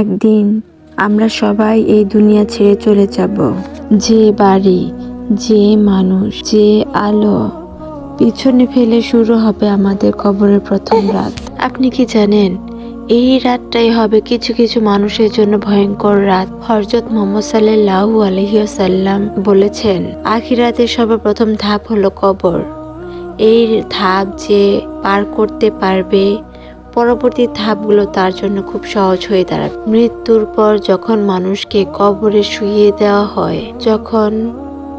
একদিন আমরা সবাই এই দুনিয়া ছেড়ে চলে যাব। যে বাড়ি, যে মানুষ, যে আলো, পিছনে ফেলে শুরু হবে আমাদের কবরের প্রথম রাত। আপনি কি জানেন, এই রাতটাই হবে কিছু কিছু মানুষের জন্য ভয়ঙ্কর রাত। হরজত মোহাম্মদ সাল্লাহ আলহিসাল্লাম বলেছেন আখিরাতের সর্বপ্রথম ধাপ হলো কবর। এই ধাপ যে পার করতে পারবে পরবর্তী ধাপগুলো তার জন্য খুব সহজ হয়ে দাঁড়াবে। মৃত্যুর পর যখন মানুষকে কবরে শুইয়ে দেওয়া হয়, যখন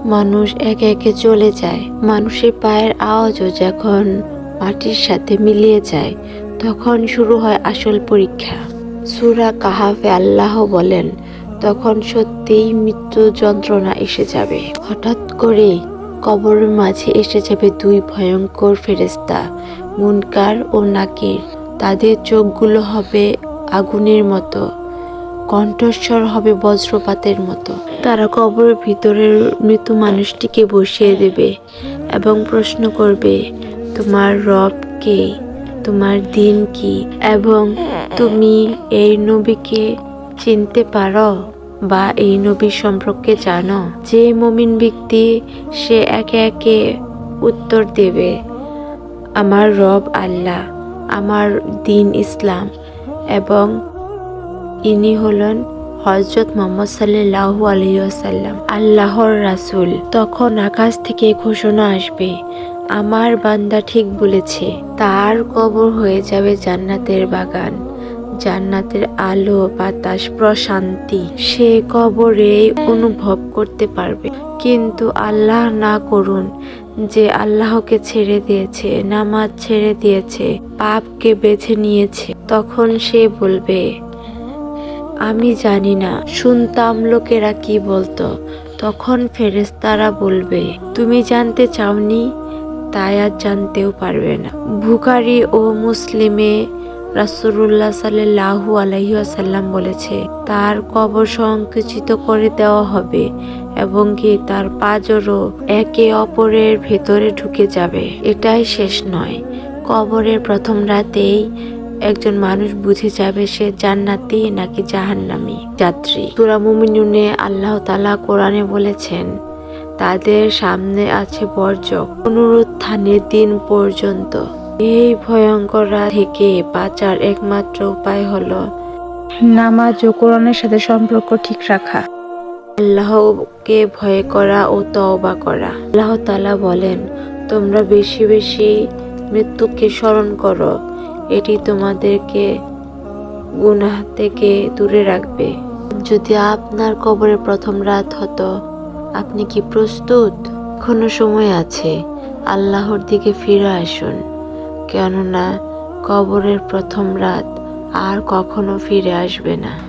মানুষ একে একে চলে যায়, মানুষের পায়ের আওয়াজও যখন মাটির সাথে মিলিয়ে যায়, তখন শুরু হয় আসল পরীক্ষা। সুরা কাহাফে আল্লাহ বলেন, তখন সত্যিই মৃত্যু যন্ত্রণা এসে যাবে। হঠাৎ করে কবরের মাঝে এসে যাবে দুই ভয়ঙ্কর ফেরেস্তা মুনকার ও নাকির। তাদের চোখগুলো হবে আগুনের মতো, কণ্ঠস্বর হবে বজ্রপাতের মতো। তারা কবরের ভিতরের মৃত মানুষটিকে বসিয়ে দেবে এবং প্রশ্ন করবে, তোমার রব কে? তোমার দিন কি? এবং তুমি এই নবীকে চিনতে পারো বা এই নবীর সম্পর্কে জানো? যে মমিন ব্যক্তি, সে একে একে উত্তর দেবে, আমার রব আল্লাহ। আমার দিন ইসলাম এবং ইনি হলেন হজরত মোহাম্মদ সাল্লাহ আলহিসাল্লাম আল্লাহর রাসুল। তখন আকাশ থেকে ঘোষণা আসবে, আমার বান্দা ঠিক বলেছে, তার কবর হয়ে যাবে জান্নাতের বাগান। জান্নাতের আলো, বাতাস, প্রশান্তি সে কবরে অনুভব করতে পারবে। কিন্তু আল্লাহ না করুন যে আল্লাহকে ছেড়ে দিয়েছে, নামাজ ছেড়ে দিয়েছে, পাপকে বেছে নিয়েছে। তখন সে বলবে, আমি জানি না, শুনতাম লোকেরা কি বলতো। তখন ফেরেশতারা বলবে, তুমি জানতে চাওনি, তাই আর জানতেও পারবে না। বুখারি ও মুসলিমে রাসূলুল্লাহ সাল্লাল্লাহু আলাইহি ওয়াসাল্লাম বলেছে, তার কবর সংকুচিত করে দেওয়া হবে এবং কি তার পাজরও একে অপরের ভেতরে ঢুকে যাবে। এটাই শেষ নয়। কবরের প্রথম রাতেই একজন মানুষ বুঝে যাবে সে জান্নাতি নাকি জাহান্নামী যাত্রী। সূরা মুমিনুনে আল্লাহ তালা কোরআনে বলেছেন, তাদের সামনে আছে বর্জক পুনরুত্থানের দিন পর্যন্ত। এই ভয়ঙ্কর রাত থেকে বাঁচার একমাত্র উপায় হলো নামাজ ও কোরআনের সাথে সম্পর্ক ঠিক রাখা। আল্লাহকে ভয় করা ও তওবা করা। আল্লাহ তাআলা বলেন তোমরা বেশি বেশি মৃত্যুকে স্মরণ করো। এটি তোমাদেরকে গুনাহ থেকে দূরে রাখবে। যদি আপনার কবরে প্রথম রাত হতো আপনি কি প্রস্তুত? এখনও সময় আছে। আল্লাহর দিকে ফিরে আসুন। কেননা কবরের প্রথম রাত আর কখনো ফিরে আসবে না।